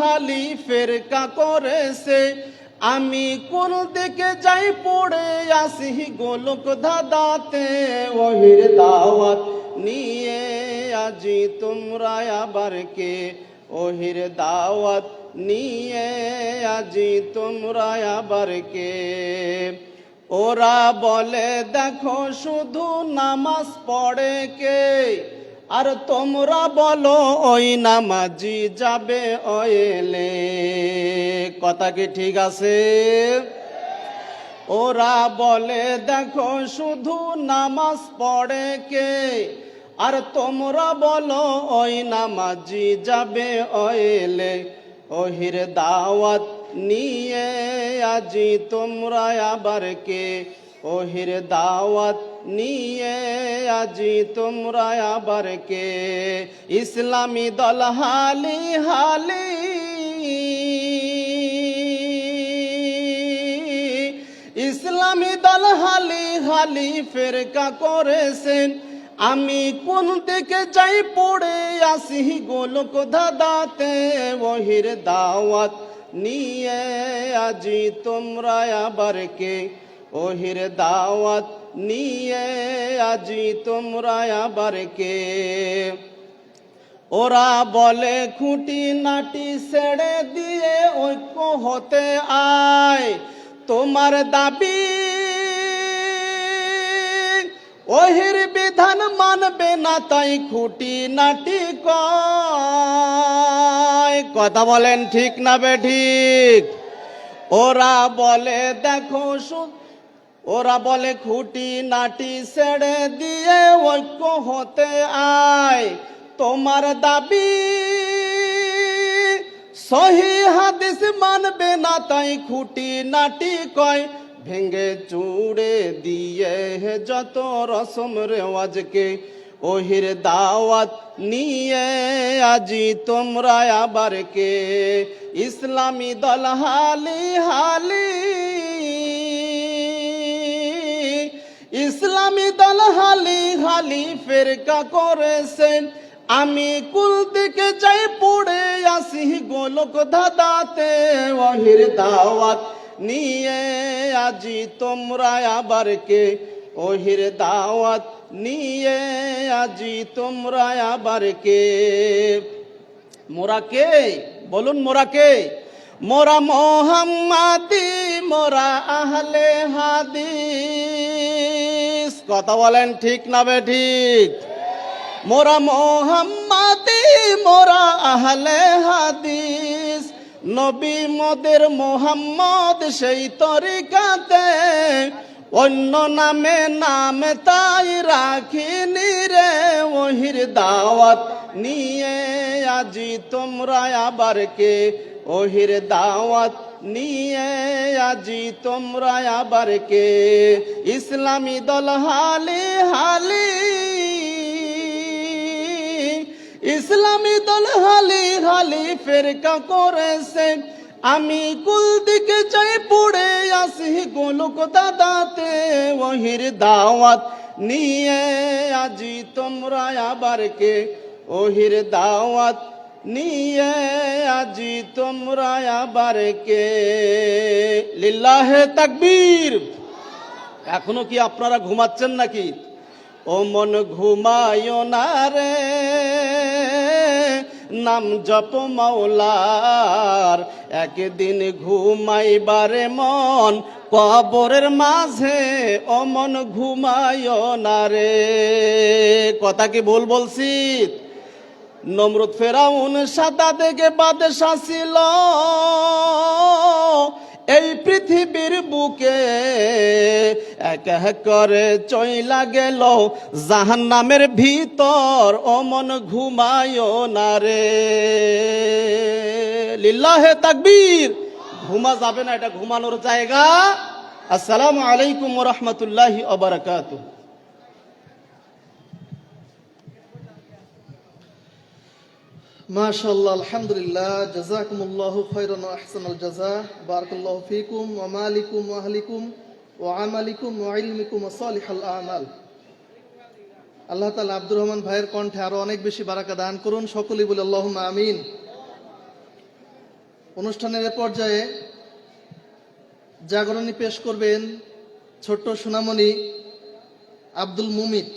হালি ফেরকা করেছে আমি কোন দিকে যাই পড়ে আসি গোলক ধাঁধাতে ওহির দাওয়াত নিয়ে আজি তোমরা আবার কে? ওহির দাওয়াত নিয়ে আজি তোমরা আবার কে? ওরা বলে, দেখো শুধু নামাজ পড়ে কে? আর তোমরা বলো, ওই নামাজি যাবে ওয়েলে কথা কি ঠিক আছে? ওরা বলে, দেখো, শুধু নামাজ পড়ে কে? আর তোমরা বলো, ওই নামাজি যাবে ওয়েলে ওহির দাওয়াত নিয়ে আজি তোমরা আবার কে? ওহির দাওয়াত নিয়ে আজি তোমরা আবার কে? ইসলামী দল হালি হালি। ইসলামী দল হালি হালি ফেরকা করেছেন। আমি কোন দিকে যাই পড়ে আসি গোলক ধাঁধাতে, ওহির দাওয়াত নিয়ে আজি তোমরা আবার কে? ওহির দাওয়াত নিয়ে আজি তোমরা আবার কে? ওরা বলে, খুঁটি নাটি ছেড়ে দিয়ে ঐক্য হতে আয়। তোমার দাবি ওহির বিধান মানবে না তাই খুঁটি নাটি কথা বলেন ঠিক না বে ঠিক? ওরা বলে, দেখো সু- ওরা বলে, খুঁটি নাটি ছেড়ে দিয়ে ঐক্য হতে আয়। তোমার দাবি সহি হাদিস মানবে না, তাই খুঁটি নাটি কয়। ভেঙ্গে চুড়ে দিয়ে যত রসম রেওয়াজকে, ওহির দাওয়াত নিয়ে আজি তোমরা আবার কে? ইসলামী দল হালি হালি ইসলামী দল হালি হালি ফেরকা করেছেন আমি কুল দিকে যাই, পড়ে আসি গোলক ধাঁধাতে। ওহির দাওয়াত নিয়ে আজি তোমরা আবার কে? ওহির দাওয়াত নিয়ে আজি তোমরা আবার কে? মোরা কে? বলুন মোরা কে? মোরা মোহাম্মাদি, মোরা আহলে হাদিস কথা বলেন ঠিক না বে ঠিক? মোরা মোহাম্মাদি, মোরা আহলে হাদিস। নবী মোদের মোহাম্মদ সেই তরিকাতে। অন্য নামে নাম তাই রাখিনি রে ওহির দাওয়াত নিয়ে। আজি তোমরা আবার কে ওহির দাওয়াত নিয়ে আজি তোমরা আবার কে ইসলামী দল হালি হালি। ইসলামী দল হালি হালি ফেরকা করেছে। আমি কুল দিকে চাই পড়ে আসি গোলক দাদাতে। ওহির দাওয়াত নিয়ে আজি তোমরা আবার কে ওহির দাওয়াত নিয়ে আজি তোমরা আবার কে? লিল্লাহে তাকবীর। এখনও কি আপনারা ঘুমাচ্ছেন নাকি? ও মন ঘুমায় না রে। নাম জপ মাওলার। একদিন ঘুমাইবারে মন কবরের মাঝে। ও মন ঘুমায় না রে। কথা কি ভুল বলছি? নমরুদ ফেরাউন সাদা দেখে বাদশা ছিল। এই পৃথিবীর বুকে এক এক করে চইলা গেল। জাহান নামের ভিতর অমন ঘুমায় না রে। লিল্লাহে তাকবীর। ঘুমা যাবে না, এটা ঘুমানোর জায়গা। আসসালামু আলাইকুম রহমতুল্লাহি অবরাকাতুহ মাশাআল্লাহ, আলহামদুলিল্লাহ, জাযাকুমুল্লাহু খাইরান ওয়া আহসানাল জাযা, বারাকাল্লাহু ফীকুম ওয়া মালিকুম ওয়া আহলিকুম ওয়া আমালিকুম ওয়া ইলমিকুম ওয়া সালিহাল আমাল। আল্লাহ তাআলা আব্দুর রহমান ভাইয়ের কণ্ঠে আরও অনেক বেশি বারাকা দান করুন, সকলেই বলে আল্লাহুম্মা আমিন। অনুষ্ঠানের এ পর্যায়ে জাগরণী পেশ করবেন ছোট্ট সোনামণি আব্দুল মুমিত।